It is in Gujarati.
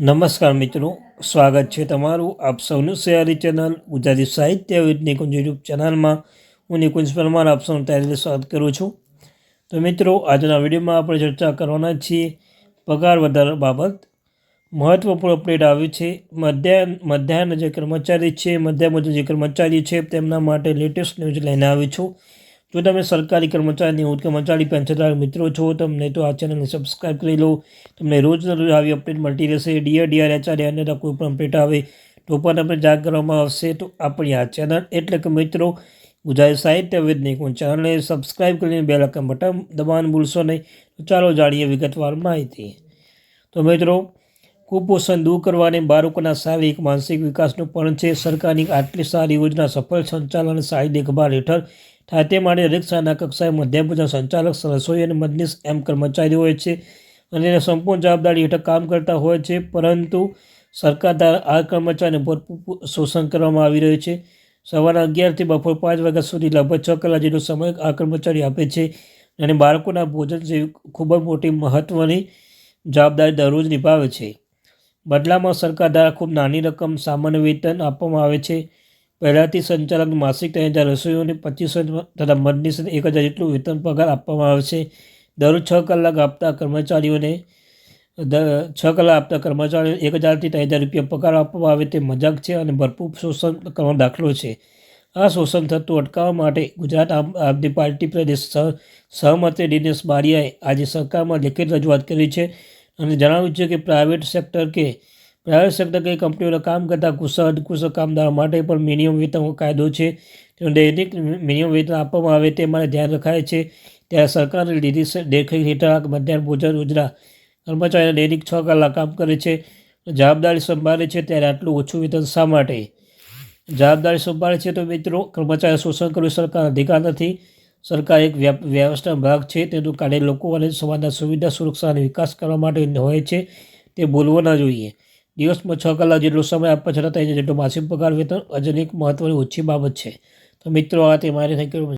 નમસ્કાર મિત્રો, સ્વાગત છે તમારું આપ સૌનું સયારી ચેનલ ગુજરાતી સાહિત્ય વિદ યુટ્યુબ ચેનલમાં. હું નિકુંજ પરમાર, આપ સૌનું ત્યારે સ્વાગત કરું છું. તો મિત્રો, આજના વિડીયોમાં આપણે ચર્ચા કરવાના છીએ પગાર વધારા બાબત. મહત્વપૂર્ણ અપડેટ આવ્યું છે. મધ્યાહન મધ્યાહન જે કર્મચારી છે મધ્યાહન જે કર્મચારી છે, તેમના માટે લેટેસ્ટ ન્યૂઝ લઈને આવી છું. જો તમે સરકારી કર્મચારી હું કર્મચારી પેન્શનધારક મિત્રો છો, તમને તો આ ચેનલને સબસ્ક્રાઈબ કરી લો. તમને રોજ રોજ આવી અપડેટ મળતી રહેશે. ડીઆર ડીઆર, એચઆર અન્યતા કોઈ પણ અપડેટ આવે. તો પણ તમને જાગ કરવામાં આવશે તો આપણી આ ચેનલ એટલે કે મિત્રો ગુજરાત સાહિત્ય વિદનિક ચેનલને સબસ્ક્રાઈબ કરીને બે લખન બટન દબાણ ભૂલશો નહીં. તો ચાલો જાણીએ વિગતવાર માહિતી. તો મિત્રો, કુપોષણ દૂર કરવાને બાળકોના શારીરિક, માનસિક વિકાસનું પણ છે. સરકારની આટલી સારી યોજના સફળ સંચાલન સારી દેખભાળ હેઠળ તે માટે દરેક શાળાના કક્ષાએ મધ્યાભોજન સંચાલક રસોઈ અને મદનીશ એમ કર્મચારી હોય છે. અને એને સંપૂર્ણ જવાબદારી હેઠળ કામ કરતા હોય છે, પરંતુ સરકાર દ્વારા આ કર્મચારીને ભરપૂર શોષણ કરવામાં આવી રહ્યું છે. સવારના અગિયારથી બપોર પાંચ વાગ્યા સુધી લગભગ છ કલાક જેટલો સમય આ કર્મચારી આપે છે અને બાળકોના ભોજન જેવી ખૂબ જ મોટી મહત્ત્વની જવાબદારી દરરોજ નિભાવે છે. બદલામાં સરકાર દ્વારા ખૂબ નાની રકમ સામાન્ય વેતન આપવામાં આવે છે. પહેલાંથી સંચાલક માસિક ત્રણ હજાર રસોઈઓને પચીસો તથા મદનીશ એક હજાર જેટલું વેતન પગાર આપવામાં આવે છે. દરરોજ છ કલાક આપતા કર્મચારીઓને છ કલાક આપતા કર્મચારીઓ એક હજારથી ત્રણ હજાર રૂપિયા પગાર આપવામાં આવે તે મજાક છે અને ભરપૂર શોષણ કરવાનો દાખલો છે. આ શોષણ થતું અટકાવવા માટે ગુજરાત આમ, આદમી પાર્ટી પ્રદેશ સહમંત્રી દિનેશ બારિયાએ આજે સરકારમાં લેખિત રજૂઆત કરી છે અને જણાવ્યું છે કે પ્રાઇવેટ સેક્ટર કે પ્રાઇવેટ સેક્ટર કઈ કંપનીઓના કામ કરતા કુશળ અધકુશળ કામદારો માટે પણ મિનિમમ વેતન કાયદો છે. તેનો દૈનિક મિનિમમ વેતન આપવામાં આવે તે માટે ધ્યાન રખાય છે. ત્યારે સરકારની લીધી દેખરેખ હેઠળ મધ્યાહન ભોજન યોજના કર્મચારીઓ દૈનિક છ કલાક કામ કરે છે. જવાબદારી સંભાળે છે ત્યારે આટલું ઓછું વેતન શા માટે? જવાબદારી સંભાળે છે તો મિત્રો કર્મચારી શોષણ કરવું સરકાર અધિકાર નથી. સરકાર એક વ્યવસ્થા ભાગ છે. તેનું કાર્ય લોકો અને સમાજના સુવિધા સુરક્ષા અને વિકાસ કરવા માટે હોય છે. તે બોલવો ના જોઈએ. દિવસમાં છ કલાક જેટલો સમય આપવા છતાં તેને જેટલો માસિક પગાર વેતન અજન એક મહત્ત્વની ઓછી બાબત છે. તો મિત્રો, આ તે મારી થેન્ક યુ